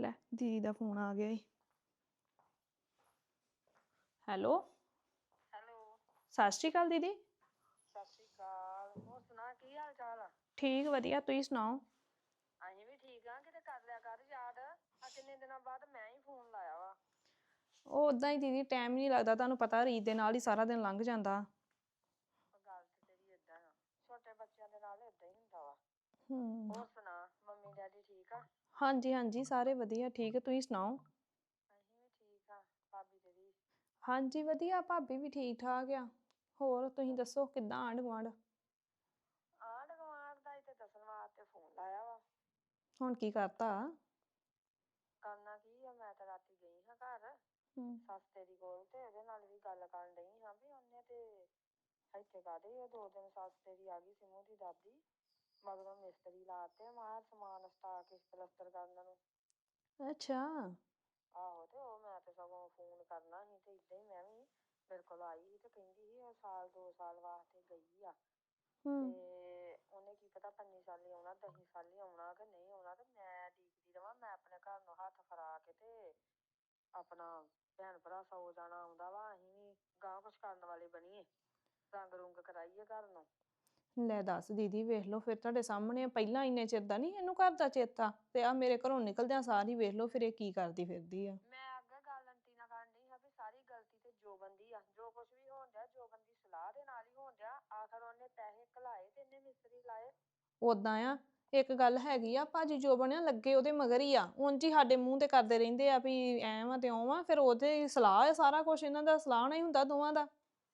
ਲੈ ਦੀਦੀ ਦਾ ਫੋਨ ਆ ਗਿਆ ਈ। ਹੈਲੋ? ਹੈਲੋ। ਸਤਿ ਸ਼੍ਰੀ ਅਕਾਲ ਦੀਦੀ। ਸਤਿ ਸ਼੍ਰੀ ਅਕਾਲ ਹੋਰ ਸੁਣਾ ਕੀ ਹਾਲ ਚਾਲ ਆ? ਠੀਕ ਵਧੀਆ ਤੁਸੀਂ ਸੁਣਾਓ? ਅਸੀਂ ਵੀ ਠੀਕ ਆ ਕਿਤੇ ਕਰ ਲਿਆ ਕਰ ਯਾਦ। ਆ ਕਿੰਨੇ ਦਿਨਾਂ ਬਾਅਦ ਮੈਂ ਹੀ ਫੋਨ ਲਾਇਆ ਵਾ। ਉਹ ਉਦਾਂ ਹੀ ਦੀਦੀ ਟਾਈਮ ਨਹੀਂ ਲੱਗਦਾ ਤੁਹਾਨੂੰ ਪਤਾ ਰੀਤ ਦੇ ਨਾਲ ਹੀ ਸਾਰਾ ਦਿਨ ਲੰਘ ਜਾਂਦਾ। ਉਹ ਗੱਲ ਤੇ ਤੇਰੀ ਏਦਾਂ ਆ ਛੋਟੇ ਬੱਚਿਆਂ ਦੇ ਨਾਲ ਏਦਾਂ ਹੀ ਹੁੰਦਾ ਵਾ। ਹੂੰ। ਹੋਰ ਸੁਣਾ ਮੰਮੀ ਡੈਡੀ ਠੀਕ ਆ ਹਾਂਜੀ ਹਾਂਜੀ ਸਾਰੇ ਵਧੀਆ ਠੀਕ ਹੈ ਤੁਸੀਂ ਸੁਣਾਓ? ਅਸੀਂ ਵੀ ਠੀਕ ਆ ਭਾਬੀ ਤੇਰੀ ਹਾਂਜੀ ਵਧੀਆ ਭਾਬੀ ਵੀ ਠੀਕ ਠਾਕ ਆ। ਹੋਰ ਤੁਸੀਂ ਦੱਸੋ ਕਿੱਦਾਂ ਆਂਢ ਗੁਆਂਢ ਆਂਢ ਗੁਆਂਢ ਦਾ ਹੀ ਤੇ ਦੱਸਣ ਵਾਸਤੇ ਫੋਨ ਲਾਇਆ ਵਾ। ਹੁਣ ਕੀ ਕਰਤਾ? ਕਰਨਾ ਕੀ ਆ ਮੈਂ ਤਾਂ ਰਾਤੀ ਗਈ ਹਾਂ ਘਰ ਹੂੰ। ਸੱਸ ਤੇਰੀ ਕੋਲ ਤੇ ਇਹਦੇ ਨਾਲ ਵੀ ਗੱਲ ਕਰਨ ਡਈ ਹਾਂ ਵੀ ਉਹਨੇ ਤੇ ਇੱਥੇ ਕਾਹਦੇ ਉਹ ਦੋ ਦਿਨ ਸੱਸ ਤੇਰੀ ਆ ਗਈ ਸਿਮੂ ਦੀ ਦਾਦੀ। ਮਗਰੋਂ ਮਿਸਤਰੀ ਲਾਤੇ ਮਾਰ ਸਮਾਨ ਸਟਾ ਕੇ ਪਲਸਤਰ ਕਰਨ ਨੂੰ। ਅੱਛਾ। ਆਹੋ ਤੇ ਉਹ ਮੈਂ ਤੇ ਸਗੋਂ ਫੋਨ ਕਰਨਾ ਸੀ ਤੇ ਇਦਾਂ ਹੀ ਮੈਂ ਵੀ ਮੇਰੇ ਕੋਲ ਆਈ ਸੀ ਤੇ ਕਹਿੰਦੀ ਸੀ ਉਹ ਸਾਲ ਦੋ ਸਾਲ ਵਾਸਤੇ ਗਈ ਆ। ਹੂੰ। ਤੇ ਉਹਨੇ ਕੀ ਪਤਾ ਪੰਜੀ ਸਾਲੀ ਆਉਣਾ ਦਹੀਂ ਸਾਲੀ ਆਉਣਾ ਕਿ ਨਹੀਂ ਆਉਣਾ ਤੇ ਮੈਂ ਡੀਕਦੀ ਰਵਾਂ ਮੈਂ ਆਪਣੇ ਘਰ ਨੂੰ ਹੱਥ ਫਰਾ ਕੇ ਤੇ ਆਪਣਾ ਭੈਣ ਭਰਾ ਸੌ ਜਾਣਾ ਆਉਂਦਾ ਵਾ ਅਸੀਂ ਵੀ ਕੁਛ ਕਰਨ ਵਾਲੇ ਬਣੀਏ। ਰੰਗ ਰੁੰਗ ਕਰਾਈਏ ਘਰ ਨੂੰ। ਲੈ ਦੱਸ ਦੀਦੀ ਵੇਖ ਲਓ ਫਿਰ ਤੁਹਾਡੇ ਸਾਹਮਣੇ ਆ, ਪਹਿਲਾਂ ਇੰਨੇ ਚਿਰ ਦਾ ਨਹੀਂ ਇਹਨੂੰ ਘਰ ਦਾ ਚੇਤਾ ਤੇ ਆ ਮੇਰੇ ਘਰੋਂ ਨਿਕਲਦਿਆਂ ਸਾਰ ਹੀ ਵੇਖ ਲਓ ਫਿਰ ਇਹ ਕੀ ਕਰਦੀ ਫਿਰਦੀ ਆ। ਮੈਂ ਅੱਗੇ ਗੱਲ ਆਂਟੀ ਨਾਲ ਕਰਨ ਡਈ ਹਾਂ ਵੀ ਸਾਰੀ ਗਲਤੀ ਤੇ ਜੋ ਬੰਦੀ ਆ ਜੋ ਕੁਛ ਵੀ ਹੋਣ ਡਿਆ ਜੋ ਬੰਦੀ ਸਲਾਹ ਦੇ ਨਾਲ ਹੀ ਹੋਣ ਡਿਆ ਆਖਰ ਉਹਨੇ ਪੈਸੇ ਘਲਾਏ ਤੇ ਇਹਨੇ ਮਿਸਤਰੀ ਲਾਏ। ਉਦਾਂ ਆ ਇੱਕ ਗੱਲ ਹੈਗੀ ਆ ਭਾਜੀ ਜੋ ਬਣਿਆ ਲੱਗੇ ਉਹਦੇ ਮਗਰ ਹੀ ਆ ਉਂਝ ਹੀ ਸਾਡੇ ਮੂੰਹ ਤੇ ਕਰਦੇ ਰਹਿੰਦੇ ਆ ਵੀ ਐਂ ਤੇ ਓਂ ਫਿਰ ਉਹਦੇ ਸਲਾਹ ਆ ਸਾਰਾ ਕੁਝ ਇਹਨਾਂ ਦਾ ਸਲਾਹ ਨਾਲ ਹੀ ਹੁੰਦਾ ਦੋਵਾਂ ਦਾ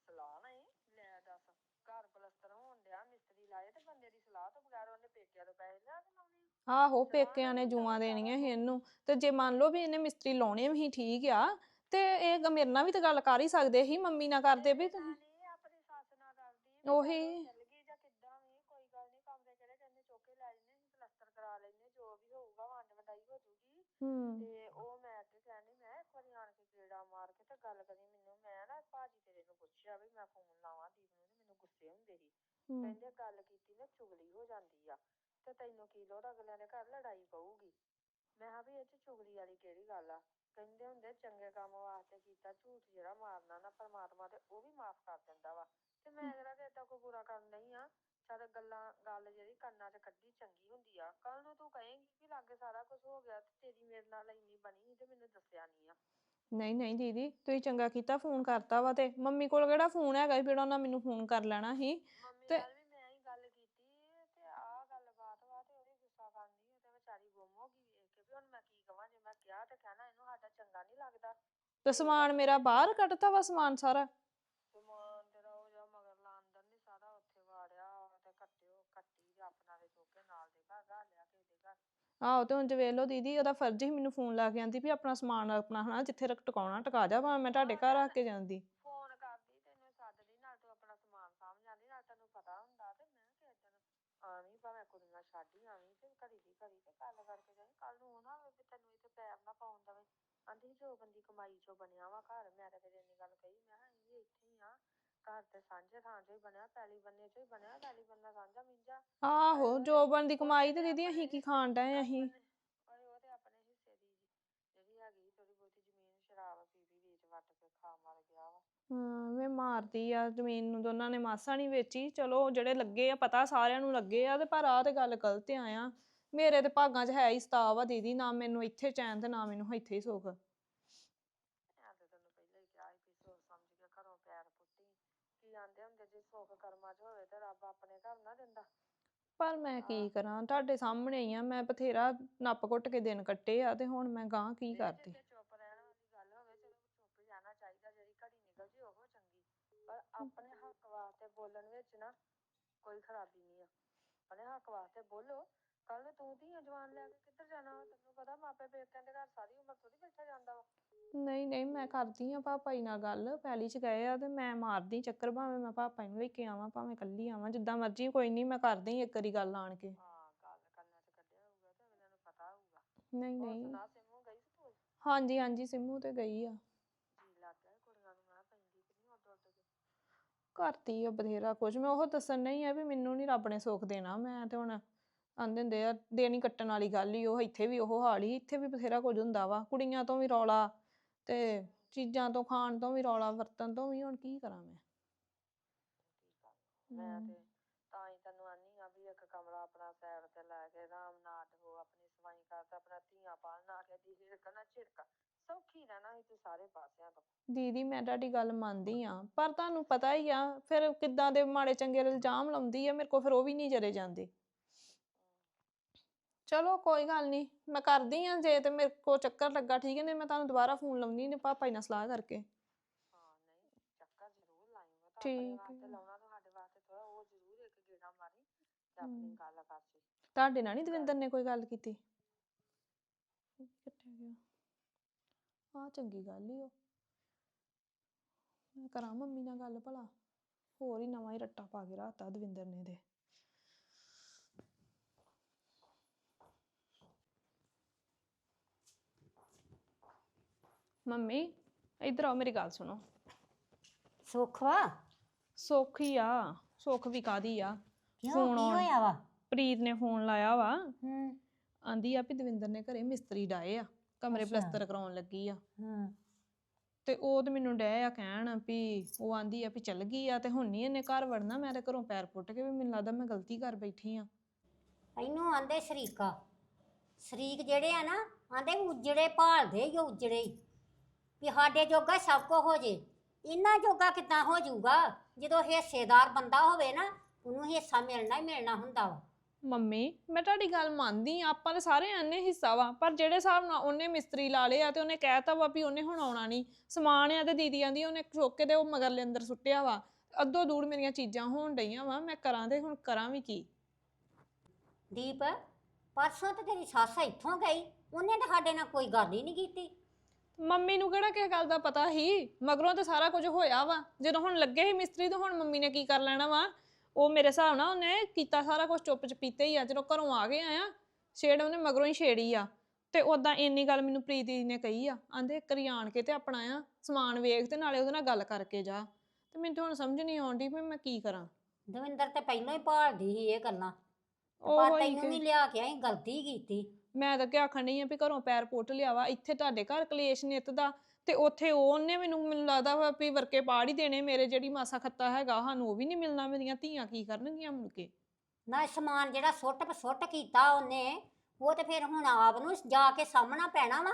ਸਲਾਹ ਨਹੀਂ ਲੈ ਦੱਸ ਘਰ ਪਲਸਤਰ ਹੋਣ ਡਿਆ ਮਿਸਤਰੀ ਲਾਏ ਤੇ ਬੰਦੇ ਦੀ ਸਲਾਹ ਤੋਂ ਬਗੈਰ ਉਹਨੇ ਪੇਕਿਆਂ ਤੋਂ ਪੈਸੇ ਲਿਆ ਕੇ ਲਾਉਣੇ। ਆਹੋ ਪੇਕਿਆਂ ਨੇ ਜੂਆਂ ਦੇਣੀਆਂ ਸੀ ਇਹਨੂੰ। ਤੇ ਜੇ ਮੰਨ ਲਓ ਵੀ ਇਹਨੇ ਮਿਸਤਰੀ ਲਾਉਣੇ ਵੀ ਠੀਕ ਆ ਤੇ ਇਹ ਗ- ਮੇਰੇ ਨਾਲ ਵੀ ਤਾਂ ਗੱਲ ਕਰ ਹੀ ਸਕਦੇ ਸੀ ਮੰਮੀ ਨਾਲ ਕਰਦੇ ਵੀ ਤੁਸੀਂ। ਨਹੀਂ ਆਪਣੀ ਸੱਸ ਨਾਲ ਕਰਦੀ ਵੀ ਉਹੀ। ਚੱਲ ਗਈ ਜਾਂ ਕਿੱਦਾਂ ਵੀ ਕੋਈ ਗੱਲ ਨਹੀਂ ਕਮਰੇ ਕਿਹੜੇ ਕਹਿੰਦੇ ਚੁੱਕ ਲੈ ਜੰਨੇ ਪਲਸਤਰ ਕਰਾ ਲੈਨੇ ਜੋ ਵੀ ਹੋਊਗਾ ਵੰਡ ਵਡਾਈ ਹੋ ਜੂਗੀ। ਹੂੰ। ਤੇ ਉਹ ਮੈਂ ਅੱਗੇ ਕਹਿਣੀ ਮੈਂ ਇੱਕ ਵਾਰੀ ਆਣ ਕੇ ਗੇੜਾ ਮਾਰ ਕੇ ਤੇ ਗੱਲ ਕਰੀ ਮੈਨੂੰ ਮੈਂ ਨਾ ਭਾਜੀ ਤੇਰੇ ਨੂੰ ਪੁੱਛਿਆ ਵੀ ਮੈਂ ਫੋਨ ਲਾਵਾਂ ਦੀਪ ਨੂੰ ਤੇ ਮੈਨੂੰ ਗੁੱਸੇ ਹੁੰਦੇ ਸੀ। ਕਹਿੰਦੇ ਗੱਲ ਕੀਤੀ ਨਾ ਚੁਗਲੀ ਹੋ ਜਾਂਦੀ ਆ ਤੇ ਤੈਨੂੰ ਕੀ ਲੋੜ ਅਗਲਿਆਂ ਦੇ ਘਰ ਲੜਾਈ ਪਊਗੀ। ਮੈਂ ਕਿਹਾ ਵੀ ਇਹ ਚ ਚੁਗਲੀ ਵਾਲੀ ਕਿਹੜੀ ਗੱਲ ਆ? ਕਹਿੰਦੇ ਹੁੰਦੇ ਚੰਗੇ ਕੰਮ ਵਾਸਤੇ ਕੀਤਾ ਝੂਠ ਜਿਹੜਾ ਮਾਰਨਾ ਨਾ ਪਰਮਾਤਮਾ ਤੇ ਉਹ ਵੀ ਮਾਫ ਕਰ ਦਿੰਦਾ ਵਾ। ਤੇ ਮੈਂ ਜਿਹੜਾ ਤੇ ਏਦਾਂ ਕੋਈ ਬੁਰਾ ਕਰਨ ਨਹੀਂ ਆ। ਚੱਲ ਗੱਲਾਂ ਗੱਲ ਜਿਹੜੀ ਕੰਨਾਂ 'ਚ ਕੱਢੀ ਚੰਗੀ ਹੁੰਦੀ ਆ। ਕੱਲ ਨੂੰ ਤੂੰ ਕਹੇਂਗੀ ਕਿ ਲਾਗੇ ਸਾਰਾ ਕੁਝ ਹੋ ਗਿਆ ਤੇ ਤੇਰੀ ਮੇਰੇ ਨਾਲ ਇੰਨੀ ਬਣੀ ਸੀ ਤੇ ਮੈਨੂੰ ਦੱਸਿਆ ਨਹੀਂ ਆ। ਨਹੀਂ ਨਹੀਂ ਦੀਦੀ ਤੁਸੀਂ ਚੰਗਾ ਕੀਤਾ ਫੋਨ ਕਰਤਾ ਵਾ ਤੇ। ਮੰਮੀ ਕੋਲ ਕਿਹੜਾ ਫੋਨ ਹੈਗਾ ਸੀ ਜਿਹੜਾ ਉਹਨਾਂ ਮੈਨੂੰ ਫੋਨ ਕਰ ਲੈਣਾ ਸੀ? ਤੇ- ਨਾਲ ਵੀ ਮੈਂ ਹੀ ਗੱਲ ਕੀਤੀ ਤੇ ਆਹ ਗੱਲ ਬਾਤ ਵਾ ਤੇ ਉਹਦੀ ਗੁੱਸਾ ਕਰਨੀ ਤੇ ਵਿਚਾਰੀ ਗੁੰਮ ਹੋ ਗਈ ਵੇਖ ਕੇ ਵੀ ਹੁਣ ਮੈਂ ਕੀ ਕਵਾਂ ਜੇ ਮੈਂ ਕਿਹਾ ਤੇ ਕਹਿਣਾ ਇਹਨੂੰ ਸਾਡਾ ਚੰਗਾ ਨਹੀਂ ਲੱਗਦਾ। ਤੇ ਸਮਾਨ ਮੇਰਾ ਬਾਹਰ ਕੱਢਤਾ ਵਾ ਸਮਾਨ ਸਾਰਾ? ਸਮਾਨ ਤੇਰਾ ਉਹ ਜਿਹਾ ਮਗਰਲਾ ਅੰਦਰ ਨਹੀਂ ਸਾਰਾ ਉੱਥੇ ਵਾੜਿਆ ਤੇ ਕੱਟਿਓ ਕੱਟੀ ਤੇ ਆਪਣਾ ਦੇ ਚੁੱਕ ਕੇ ਨਾਲ ਦੇ ਘਰ ਗਾ ਲਿਆ ਕੇ ਦੇ ਘਰ। ਆਹੋ ਤੇ ਹੁਣ ਵੇਖ ਲਓ ਦੀਦੀ ਉਹਦਾ ਫਰਜ਼ ਹੀ ਮੈਨੂੰ ਫੋਨ ਲਾ ਕੇ ਆਂਦੀ ਵੀ ਆਪਣਾ ਸਮਾਨ ਆਪਣਾ ਹਨਾ ਜਿੱਥੇ ਰੱਖ ਟਿਕਾਉਣਾ ਟਿਕਾ ਜਾ ਭਾਵੇਂ ਮੈਂ ਤੁਹਾਡੇ ਘਰ ਰੱਖ ਕੇ ਜਾਂਦੀ ਫੋਨ ਕਰਦੀ ਤੈਨੂੰ ਸੱਦਦੀ ਨਾਲ ਤੂੰ ਆਪਣਾ ਸਮਾਨ ਸਾਂਭ ਜਾਂਦੀ ਨਾਲ ਤੈਨੂੰ ਪਤਾ ਹੁੰਦਾ ਤੇ ਮੈਂ ਕਿ ਦਿਨ ਆਵੀਂ ਭਾਵੇਂ ਕੁੜੀਆਂ ਛੱਡ ਹੀ ਆਵੀਂ ਤੇ ਘੜੀ ਦੀ ਘੜੀ ਤੇ ਗੱਲ ਕਰਕੇ ਜਾਈਂ ਕੱਲ ਨੂੰ ਉਹ ਨਾ ਹੋਵੇ ਵੀ ਤੈਨੂੰ ਇੱਥੇ ਪੈਰ ਨਾ ਪਾਉਣ ਦਵੇ। ਆਂਦੀ ਜੋ ਬੰਦੀ ਕਮਾਈ ਚੋਂ ਬਣਿਆ ਵਾ ਘਰ ਮੈਂ ਤਾਂ ਫਿਰ ਇੰਨੀ ਗੱਲ ਕਹੀ। ਮੈਂ ਕਿਹਾ ਅਸੀਂ ਵੀ ਇੱਥੇ ਹੀ ਆ ਘਰ ਤੇ ਸਾਂਝੇ ਥਾਂ ਚੋਂ ਹੀ ਬਣਿਆ ਪੈਲੀ ਬੰਨੇ ਚੋਂ ਹੀ ਬਣਿਆ ਪੈਲੀ ਬੰਨਾ ਸਾਂਝਾ ਮਿੰਜਾ ਆਹੋ ਜੋ ਬਣਦੀ ਕਮਾਈ ਤੇ ਦੀਦੀ ਅਸੀਂ ਕੀ ਖਾਣ ਡਏ ਅਸੀਂ? ਓਏ ਉਹ ਤੇ ਆਪਣੇ ਹਿੱਸੇ ਦੀ ਜਿਹੜੀ ਹੈਗੀ ਥੋੜੀ ਬਹੁਤੀ ਜ਼ਮੀਨ ਸ਼ਰਾਬ ਪੀ ਪੀ ਵੇਚ ਵੱਟ ਕੇ ਖਾ ਮਰ ਗਿਆ ਵਾ। ਹਾਂ ਵੇ ਮਾਰਦੀ ਆ ਜ਼ਮੀਨ ਨੂੰ ਦੋਨਾਂ ਨੇ ਮਾਸਾ ਨਹੀਂ ਵੇਚੀ। ਚਲੋ ਜਿਹੜੇ ਲੱਗੇ ਆ ਪਤਾ ਸਾਰਿਆਂ ਨੂੰ ਲੱਗੇ ਆ ਤੇ ਪਰ ਆ ਤੇ ਗੱਲ ਗਲਤ ਆ ਮੇਰੇ ਤੇ ਭਾਗਾਂ 'ਚ ਹੈ ਹੀ ਸਤਾਵ ਆ ਦੀਦੀ ਨਾ ਮੈਨੂੰ ਇੱਥੇ ਚੈਨ ਤੇ ਨਾ ਮੈਨੂੰ ਇੱਥੇ ਹੀ ਸੁੱਖ। ਮੈਂ ਤੇ ਤੈਨੂੰ ਪਹਿਲਾਂ ਹੀ ਕਿਹਾ ਸੀ ਵੀ ਸੋਚ ਸਮਝ ਕੇ ਘਰੋਂ ਪੈਰ ਪੁੱਟੀ। ਕੀ ਆਂਦੇ ਹੁੰਦੇ ਜੇ ਸੁੱਖ ਕਰਮਾਂ 'ਚ ਹੋਵੇ ਤੇ ਰੱਬ ਆਪਣੇ ਘਰ ਨਾ ਦਿੰਦਾ। ਪਰ ਮੈਂ ਕੀ ਕਰਾਂ ਤੁਹਾਡੇ ਸਾਹਮਣੇ ਹੀ ਆ ਮੈਂ ਬਥੇਰਾ ਨੱਪ ਘੁੱਟ ਕੇ ਦਿਨ ਕੱਟੇ ਆ ਤੇ ਹੁਣ ਮੈਂ ਗਾਂ ਕੀ ਜੇ ਕਰਦੀ? ਕਿਤੇ ਚੁੱਪ ਰਹਿਣ ਵਾਲੀ ਗੱਲ ਹੋਵੇ ਚਲੋ ਚੁੱਪ ਹੀ ਰਹਿਣਾ ਚਾਹੀਦਾ ਜਿਹੜੀ ਘੜੀ ਨਿਕਲ ਜੇ ਉਹ ਚੰਗੀ। ਪਰ ਆਪਣੇ ਹੱਕ ਵਾਸਤੇ ਬੋਲਣ ਵਿੱਚ ਨਾ ਕੋਈ ਖਰਾਬੀ ਨਹੀਂ ਆ। ਆਪਣੇ ਹੱਕ ਵਾਸਤੇ ਬੋਲੋ ਕੱਲ ਨੂੰ ਤੂੰ ਧੀਆਂ ਜਵਾਨ ਲੈ ਕੇ ਕਿੱਧਰ ਜਾਣਾ ਵਾ? ਤੈਨੂੰ ਪਤਾ ਮਾਪੇ ਪੇਕਿਆਂ ਦੇ ਘਰ ਸਾਰੀ ਉਮਰ ਥੋੜੀ ਬੈਠਾ ਜਾਂਦਾ ਵਾ। ਨਹੀਂ ਨਹੀਂ ਮੈਂ ਕਰਦੀ ਆ ਪਾਪਾ ਜੀ ਨਾਲ ਗੱਲ। ਪੈਲੀ 'ਚ ਗਏ ਆ ਤੇ ਮੈਂ ਮਾਰਦੀ ਚੱਕਰ ਭਾਵੇਂ ਮੈਂ ਪਾਪਾ ਜੀ ਨੂੰ ਲੈ ਕੇ ਆਵਾਂ ਭਾਵੇਂ ਕੱਲੀ ਆਵਾਂ ਜਿੱਦਾਂ ਮਰਜ਼ੀ ਕੋਈ ਨਹੀਂ ਮੈਂ ਕਰਦੀ ਇੱਕ ਵਾਰੀ ਗੱਲ ਆਣ ਕੇ। ਹਾਂ ਗੱਲ ਕੰਨਾਂ 'ਚ ਕੱਢਿਆ ਹੋਊਗਾ ਤੇ ਅਗਲਿਆਂ ਨੂੰ ਪਤਾ ਹੋਊਗਾ। ਨਹੀਂ ਹੋਰ ਨਹੀਂ। ਸੁਣਾ ਸਿੰਮੂ ਗਈ ਸੀ ਤੂੰ ਹਾਂਜੀ ਹਾਂਜੀ ਸਿੰਮੂ ਤੇ ਗਈ ਆ। ਜੀ ਲੱਗ ਗਿਆ ਕੁੜੀਆਂ ਨੂੰ ਮੈਂ ਪੈਂਦੀ ਕਿ ਨਹੀਂ ਉੱਡ ਉੱਡ ਕੇ? ਕਰਤੀ ਆ ਬਥੇਰਾ ਕੁਝ ਮੈਂ ਉਹ ਦੱਸਣ ਨਹੀਂ ਆ ਵੀ ਮੈਨੂੰ ਨਹੀਂ ਰੱਬ ਨੇ ਸੁੱਖ ਦੇਣਾ। ਮੈਂ ਤੇ ਹੁਣ ਆਂਦੇ ਹੁੰਦੇ ਆ ਹੀ ਕੱਟਣ ਵਾਲੀ ਗੱਲ ਹੀ ਉਹ ਇੱਥੇ ਵੀ ਉਹ ਹਾਲ ਹੀ ਇੱਥੇ ਵੀ ਬਥੇਰਾ ਕੁਝ ਹੁੰਦਾ ਵਾ ਕੁੜੀਆਂ ਤੋਂ ਵੀ ਰੌਲਾ ਤੇ ਚੀਜ਼ਾਂ ਤੋਂ ਖਾਣ ਤੋਂ ਵੀ ਰੌਲਾ ਵਰਤਨ ਤੋਂ ਵੀ ਹੁਣ ਕੀ ਕਰਾਂ ਮੈਂ? ਮੈਂ ਹਮ। ਤੇ ਤਾਂ ਹੀ ਤੈਨੂੰ ਆਨੀ ਆ ਵੀ ਇੱਕ ਕਮਰਾ ਆਪਣਾ ਸਾਈਡ ਤੇ ਲੈ ਕੇ ਆਰਾਮ ਨਾਲ ਰਹੋ ਆਪਣੀ ਸਫ਼ਾਈ ਕਰ ਤੇ ਆਪਣਾ ਧੀਆਂ ਪਾਲ ਨਾ ਕੇ ਦੀ ਹਿਰਕ ਨਾ ਝਿੜਕ ਸੌਖੀ ਰਹਿਣਾ ਸੀ ਤੂੰ ਸਾਰੇ ਪਾਸਿਆਂ ਤੋਂ। ਦੀਦੀ ਮੈਂ ਤੁਹਾਡੀ ਗੱਲ ਮੰਨਦੀ ਆ ਪਰ ਤੁਹਾਨੂੰ ਪਤਾ ਹੀ ਆ ਫਿਰ ਕਿੱਦਾਂ ਦੇ ਮਾੜੇ ਚੰਗੇ ਇਲਜ਼ਾਮ ਲਾਉਂਦੀ ਆ ਮੇਰੇ ਕੋ ਫਿਰ ਉਹ ਵੀ ਨਹੀਂ ਜਰੇ ਜਾਂਦੇ। ਚਲੋ ਕੋਈ ਗੱਲ ਨਹੀਂ ਮੈਂ ਕਰਦੀ ਆ ਜੇ ਤੇ ਮੇਰੇ ਕੋ ਚੱਕਰ ਲੱਗਾ ਠੀਕ ਹੈ ਨਹੀਂ ਮੈਂ ਤੁਹਾਨੂੰ ਦੁਬਾਰਾ ਫੋਨ ਲਾਉਣੀ ਨੇ ਪਾਪਾ ਜੀ ਨਾਲ ਸਲਾਹ ਕਰਕੇ। ਹਾਂ ਨਹੀਂ ਚੱਕਰ ਜ਼ਰੂਰ ਲਾਈ ਵਾ ਤਾਂ ਆਪਣੇ ਠੀਕ ਵਾਸਤੇ ਹੈ। ਲਾਉਣਾ ਤੁਹਾਡੇ ਵਾਸਤੇ ਥੋੜਾ ਉਹ ਜ਼ਰੂਰ ਇੱਕ ਗੇੜਾ ਮਾਰੀ ਤੇ ਆਪਣੀ ਹਮ। ਗੱਲ ਕਰ ਸੀ ਤੁਹਾਡੇ ਨਾਲ ਨਹੀਂ ਦਵਿੰਦਰ ਨੇ ਕੋਈ ਗੱਲ ਕੀਤੀ? ਕਿੱਥੇ ਗਿਆ ਆ ਚੰਗੀ ਗੱਲ ਹੀ ਉਹ। ਮੈਂ ਕਰਾਂ ਮੰਮੀ ਨਾਲ ਗੱਲ ਭਲਾ। ਹੋਰ ਹੀ ਨਵਾਂ ਹੀ ਰੱਟਾ ਪਾ ਕੇ ਰਾਤਾ ਦਵਿੰਦਰ ਨੇ ਦੇ ਮੰਮੀ ਇੱਧਰ ਆਓ ਮੇਰੀ ਗੱਲ ਸੁਣੋ। ਸੁੱਖ ਵਾ? ਸੁੱਖ ਹੀ ਆ ਸੁੱਖ ਵੀ ਕਾਦੀ ਆ? ਕਿਉਂ? ਫੋਨ ਕੀ ਆਉਣ- ਹੋਇਆ ਵਾ? ਪ੍ਰੀਤ ਨੇ ਫੋਨ ਲਾਇਆ ਵਾ। ਹੂੰ। ਆਂਦੀ ਆ ਵੀ ਦਵਿੰਦਰ ਨੇ ਘਰੇ ਮਿਸਤਰੀ ਡਾਏ ਆ ਕਮਰੇ ਅੱਛਾ। ਪਲਸਤਰ ਕਰਾਉਣ ਲੱਗੀ ਆ। ਹੂੰ। ਤੇ ਉਹ ਤੇ ਮੈਨੂੰ ਡੈ ਆ ਕਹਿਣ ਵੀ ਉਹ ਆਂਦੀ ਆ ਵੀ ਚੱਲ ਗਈ ਆ ਤੇ ਹੁਣ ਨਹੀਂ ਇਹਨੇ ਘਰ ਵੜਨਾ ਮੈਂ ਤੇ ਘਰੋਂ ਪੈਰ ਪੁੱਟ ਕੇ ਵੀ ਮੈਨੂੰ ਲੱਗਦਾ ਮੈਂ ਗਲਤੀ ਕਰ ਬੈਠੀ ਆ। ਇਹਨੂੰ ਆਂਦੇ ਸ਼ਰੀਕਾ। ਸ਼ਰੀਕ ਜਿਹੜੇ ਆ ਨਾ ਆਂਦੇ ਉਜੜੇ ਭਾਲਦੇ ਹੀ ਉਜੜੇ ਹੀ। ਵੀ ਸਾਡੇ ਜੋਗਾ ਸਭ ਕੁਝ ਹੋ ਜੇ। ਇਹਨਾਂ ਜੋਗਾ ਕਿੱਦਾਂ ਹੋ ਜਾਊਗਾ? ਜਦੋਂ ਹਿੱਸੇਦਾਰ ਬੰਦਾ ਹੋਵੇ ਨਾ ਉਹਨੂੰ ਹਿੱਸਾ ਮਿਲਣਾ ਹੀ ਮਿਲਣਾ ਹੁੰਦਾ ਵਾ। ਮੰਮੀ ਮੈਂ ਤੁਹਾਡੀ ਗੱਲ ਮੰਨਦੀ ਆ ਆਪਾਂ ਤੇ ਸਾਰੇ ਆਨੇ ਹਿੱਸਾ ਵਾ ਪਰ ਜਿਹੜੇ ਹਿਸਾਬ ਨਾਲ ਉਹਨੇ ਮਿਸਤਰੀ ਲਾ ਲਏ ਆ ਤੇ ਉਹਨੇ ਕਹਿਤਾ ਵਾ ਵੀ ਉਹਨੇ ਹੁਣ ਆਉਣਾ ਨਹੀਂ। ਸਮਾਨ ਆ ਤੇ ਦੀਦੀ ਆਂਦੀ ਉਹਨੇ ਚੁੱਕ ਕੇ ਤੇ ਉਹ ਮਗਰਲੇ ਅੰਦਰ ਸੁੱਟਿਆ ਵਾ। ਅੱਧੋ ਦੂਰ ਮੇਰੀਆਂ ਚੀਜ਼ਾਂ ਹੋਣ ਡਈਆਂ ਵਾ ਮੈਂ ਕਰਾਂ ਤੇ ਹੁਣ ਕਰਾਂ ਵੀ ਕੀ? ਦੀਪ ਪਰਸੋਂ ਤੇ ਤੇਰੀ ਸੱਸ ਇੱਥੋਂ ਗਈ ਉਹਨੇ ਤਾਂ ਸਾਡੇ ਨਾਲ ਕੋਈ ਗੱਲ ਹੀ ਨਹੀਂ ਕੀਤੀ। ਮੰਮੀ ਨੂੰ ਕਿਹੜਾ ਕਿਸੇ ਗੱਲ ਦਾ ਪਤਾ ਸੀ? ਮਗਰੋਂ ਤਾਂ ਸਾਰਾ ਕੁਝ ਹੋਇਆ ਵਾ। ਜਦੋਂ ਹੁਣ ਲੱਗੇ ਸੀ ਮਿਸਤਰੀ ਤਾਂ ਹੁਣ ਮੰਮੀ ਨੇ ਕੀ ਕਰ ਲੈਣਾ ਵਾ? ਉਹ ਮੇਰੇ ਹਿਸਾਬ ਨਾਲ ਉਹਨੇ ਕੀਤਾ ਸਾਰਾ ਕੁਝ ਚੁੱਪ ਚਪੀਤੇ ਹੀ ਆ। ਜਦੋਂ ਘਰੋਂ ਆ ਗਏ ਆ ਛੇੜ ਉਹਨੇ ਮਗਰੋਂ ਹੀ ਛੇੜੀ ਆ। ਤੇ ਉਦਾਂ ਇੰਨੀ ਗੱਲ ਮੈਨੂੰ ਪ੍ਰੀਤ ਦੀ ਨੇ ਕਹੀ ਆ। ਆਂਦੇ ਕਰੀ ਆਣ ਕੇ ਤੇ ਆਪਣਾ ਆ ਸਮਾਨ ਵੇਖ ਤੇ ਨਾਲੇ ਉਹਦੇ ਨਾਲ ਗੱਲ ਕਰਕੇ ਜਾ। ਤੇ ਮੈਨੂੰ ਤਾਂ ਹੁਣ ਸਮਝ ਨਹੀਂ ਆਉਂਦੀ ਵੀ ਮੈਂ ਕੀ ਕਰਾਂ। ਦਵਿੰਦਰ ਤੇ ਪਹਿਲਾਂ ਹੀ ਭਾਲਦੀ ਸੀ ਇਹ ਗੱਲਾਂ। ਉਹ ਪਰ ਹੀ ਤੈਨੂੰ ਨਹੀਂ ਲਿਆ ਕੇ ਅਸੀਂ ਗਲਤੀ ਕੀਤੀ। ਮੈਂ ਤਾਂ ਕਿ ਆਖਣ ਨਹੀਂ ਆ ਵੀ ਘਰੋਂ ਪੈਰ ਪੁੱਟ ਲਿਆ ਵਾ ਇੱਥੇ ਤੁਹਾਡੇ ਘਰ ਕਲੇਸ਼ ਨਿੱਤ ਦਾ ਤੇ ਉੱਥੇ ਉਹਨੇ ਮੈਨੂੰ ਮੈਨੂੰ ਲੱਗਦਾ ਵਾ ਵੀ ਵਰਕੇ ਪਾੜ ਹੀ ਦੇਣੇ ਮੇਰੇ ਜਿਹੜੀ ਮਾਸਾ ਖੱਤਾ ਹੈਗਾ ਸਾਨੂੰ ਉਹ ਵੀ ਨਹੀਂ ਮਿਲਣਾ ਮੇਰੀਆਂ ਧੀਆਂ ਕੀ ਕਰਨਗੀਆਂ ਮੁੜ ਕੇ। ਨਾ ਸਮਾਨ ਜਿਹੜਾ ਸੁੱਟ ਸੁੱਟ ਕੀਤਾ ਉਹਨੇ ਉਹ ਤੇ ਫਿਰ ਹੁਣ ਆਪ ਨੂੰ ਜਾ ਕੇ ਸਾਹਮਣਾ ਪੈਣਾ ਵਾ।